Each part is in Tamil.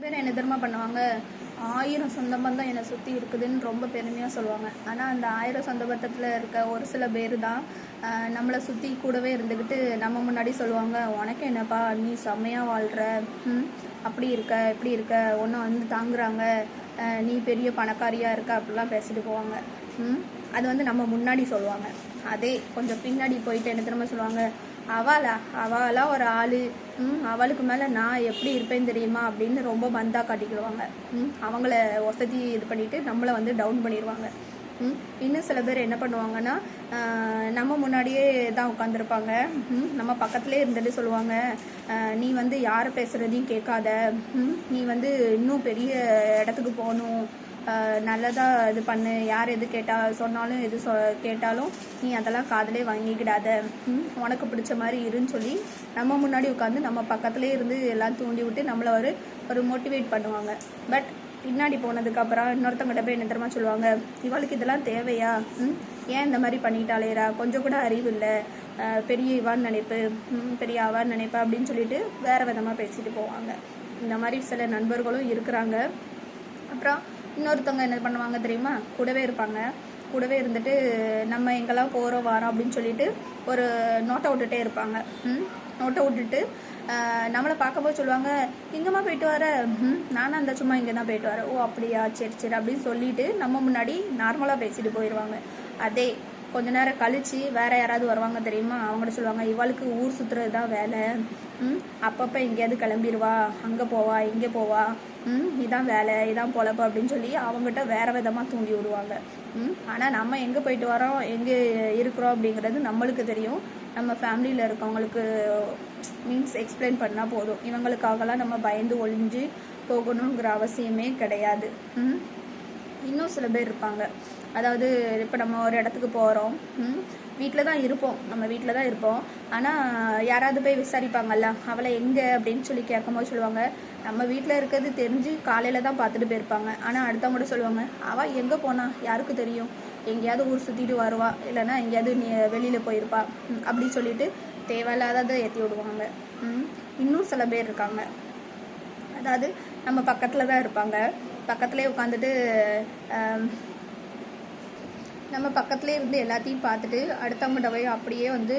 பேர் என்ன தெரியுமா பண்ணுவாங்க? ஆயிரம் சொந்த பந்தம் என்னை சுற்றி இருக்குதுன்னு ரொம்ப பெருமையாக சொல்லுவாங்க. ஆனால் அந்த ஆயிரம் சொந்த பந்தத்தில் இருக்க ஒரு சில பேர் தான் நம்மளை சுற்றி கூடவே இருந்துக்கிட்டு நம்ம முன்னாடி சொல்லுவாங்க உனக்கு என்னப்பா நீ செம்மையாக வாழ்கிற அப்படி இருக்க இப்படி இருக்க. ஒன்றும் வந்து தாங்குறாங்க. நீ பெரிய பணக்காரியாக இருக்க. அப்படிலாம் பேசிட்டு போவாங்க. அது வந்து நம்ம முன்னாடி சொல்லுவாங்க. அதே கொஞ்சம் பின்னாடி போயிட்டு என்ன திரும்ப சொல்லுவாங்க அவளா? அவளாம் ஒரு ஆள். ம் அவளுக்கு மேலே நான் எப்படி இருப்பேன் தெரியுமா? அப்படின்னு ரொம்ப பந்தா காட்டிக்கிடுவாங்க. ம் அவங்கள வசதி இது பண்ணிட்டு நம்மளை வந்து டவுன் பண்ணிடுவாங்க ம் இன்னும் சில பேர் என்ன பண்ணுவாங்கன்னா நம்ம முன்னாடியே தான் உட்காந்துருப்பாங்க ம் நம்ம பக்கத்துலேயே இருந்துட்டு சொல்லுவாங்க நீ வந்து யார் பேசுகிறதையும் கேட்காத. ம் நீ வந்து இன்னும் பெரிய இடத்துக்கு போகணும். நல்லதாக நல்லதா இது பண்ணு. யார் எது கேட்டால் சொன்னாலும் எது சொ கேட்டாலும் நீ அதெல்லாம் காதலே வாங்கிக்கிடாத. உனக்கு பிடிச்ச மாதிரி இருன்னு சொல்லி நம்ம முன்னாடி உட்காந்து நம்ம பக்கத்துலேயே இருந்து எல்லாம் தூண்டி விட்டு நம்மளை ஒரு ஒரு மோட்டிவேட் பண்ணுவாங்க. பட் பின்னாடி போனதுக்கப்புறம் இன்னொருத்தவங்கிட்ட போய் என்ன தெரியுமா சொல்லுவாங்க? இவளுக்கு இதெல்லாம் தேவையா? ம் ஏன் இந்த மாதிரி பண்ணிட்டாலேரா கொஞ்சம் கூட அறிவு இல்லை. பெரிய இவான்னு நினைப்பு. பெரிய ஆவான்னு நினைப்பா? அப்படின்னு சொல்லிட்டு வேறு விதமாக பேசிட்டு போவாங்க. இந்த மாதிரி சில நண்பர்களும் இருக்கிறாங்க. அப்புறம் இன்னொருத்தவங்க என்ன பண்ணுவாங்க தெரியுமா? கூடவே இருப்பாங்க. கூடவே இருந்துட்டு நம்ம எங்கெல்லாம் போகிறோம் வரோம் அப்படின்னு சொல்லிட்டு ஒரு நோட்டை விட்டுட்டே இருப்பாங்க. நோட்டை விட்டுட்டு நம்மளை பார்க்கும்போது சொல்லுவாங்க இங்கேம்மா போயிட்டு வர. நானும் அந்த சும்மா இங்கே தான் போயிட்டு வரேன். ஓ அப்படியா? சரி சரி அப்படின்னு சொல்லிட்டு நம்ம முன்னாடி நார்மலாக பேசிட்டு போயிடுவாங்க அதே கொஞ்ச நேரம் கழிச்சு வேற யாராவது வருவாங்க தெரியுமா? அவங்கள்ட்ட சொல்லுவாங்க இவளுக்கு ஊர் சுற்றுறது தான் வேலை அப்பப்போ எங்கேயாவது கிளம்பிடுவா அங்கே போவா இங்கே போவா. இதான் வேலை இதான் பொழப்பு அப்படின்னு சொல்லி அவங்ககிட்ட வேற விதமாக தூண்டி விடுவாங்க. ம் ஆனால் நம்ம எங்கே போயிட்டு வரோம் எங்கே இருக்கிறோம் அப்படிங்கிறது நம்மளுக்கு தெரியும். நம்ம ஃபேமிலியில் இருக்கவங்களுக்கு மீன்ஸ் எக்ஸ்பிளைன் பண்ணால் போதும். இவங்களுக்காகலாம் நம்ம பயந்து ஒழிஞ்சு போகணுங்கிற அவசியமே கிடையாது. ம் இன்னும் சில பேர் இருப்பாங்க. அதாவது இப்போ நம்ம ஒரு இடத்துக்கு போகிறோம் வீட்டில் தான் இருப்போம். நம்ம வீட்டில் தான் இருப்போம். ஆனால் யாராவது போய் விசாரிப்பாங்கல்ல அவளை எங்கே? அப்படின்னு சொல்லி கேட்கும்போது சொல்லுவாங்க நம்ம வீட்டில் இருக்கிறது தெரிஞ்சு காலையில் தான் பார்த்துட்டு போயிருப்பாங்க. ஆனால் அடுத்தவங்க கூட சொல்லுவாங்க அவள் எங்கே போனா? யாருக்கு தெரியும்? எங்கேயாவது ஊர் சுற்றிட்டு வருவா. இல்லைன்னா எங்கேயாவது நீ வெளியில் போயிருப்பா. அப்படின்னு அப்படி சொல்லிட்டு தேவையில்லாததை ஏற்றி விடுவாங்க. இன்னும் சில பேர் இருக்காங்க. அதாவது நம்ம பக்கத்தில் தான் இருப்பாங்க. பக்கத்துலேயே உட்காந்துட்டு நம்ம பக்கத்துலேயே இருந்து எல்லாத்தையும் பார்த்துட்டு அடுத்தவங்ககிட்ட போய் அப்படியே வந்து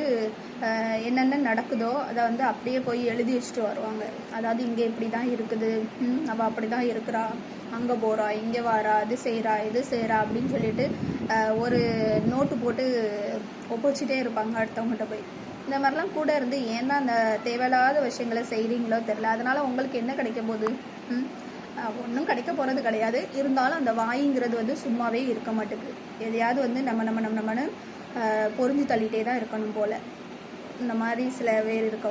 என்னென்ன நடக்குதோ அதை வந்து அப்படியே போய் எழுதி வச்சுட்டு வருவாங்க. அதாவது இங்கே இப்படி தான் இருக்குது. அவள் அப்படி தான் இருக்கிறா. அங்கே போகிறா இங்கே வாரா இது செய்கிறா இது செய்கிறா அப்படின்னு சொல்லிட்டு ஒரு நோட்டு போட்டு ஒப்பிச்சுட்டே இருப்பாங்க அடுத்தவங்ககிட்ட போய். இந்த மாதிரிலாம் கூட இருந்து ஏன் தான் அந்த தேவையில்லாத விஷயங்களை செய்கிறீங்களோ தெரில அதனால உங்களுக்கு என்ன கிடைக்க போகுது? ஒன்றும் கிடைக்க போகிறது கிடையாது. இருந்தாலும் அந்த வாய்ங்கிறது வந்து சும்மாவே இருக்க மாட்டேங்குது எதையாவது வந்து நம்ம நம்ம நம்ம நம்மன்னு பொறிஞ்சு தள்ளிகிட்டே தான் இருக்கணும் போல். இந்த மாதிரி சில பேர் இருக்க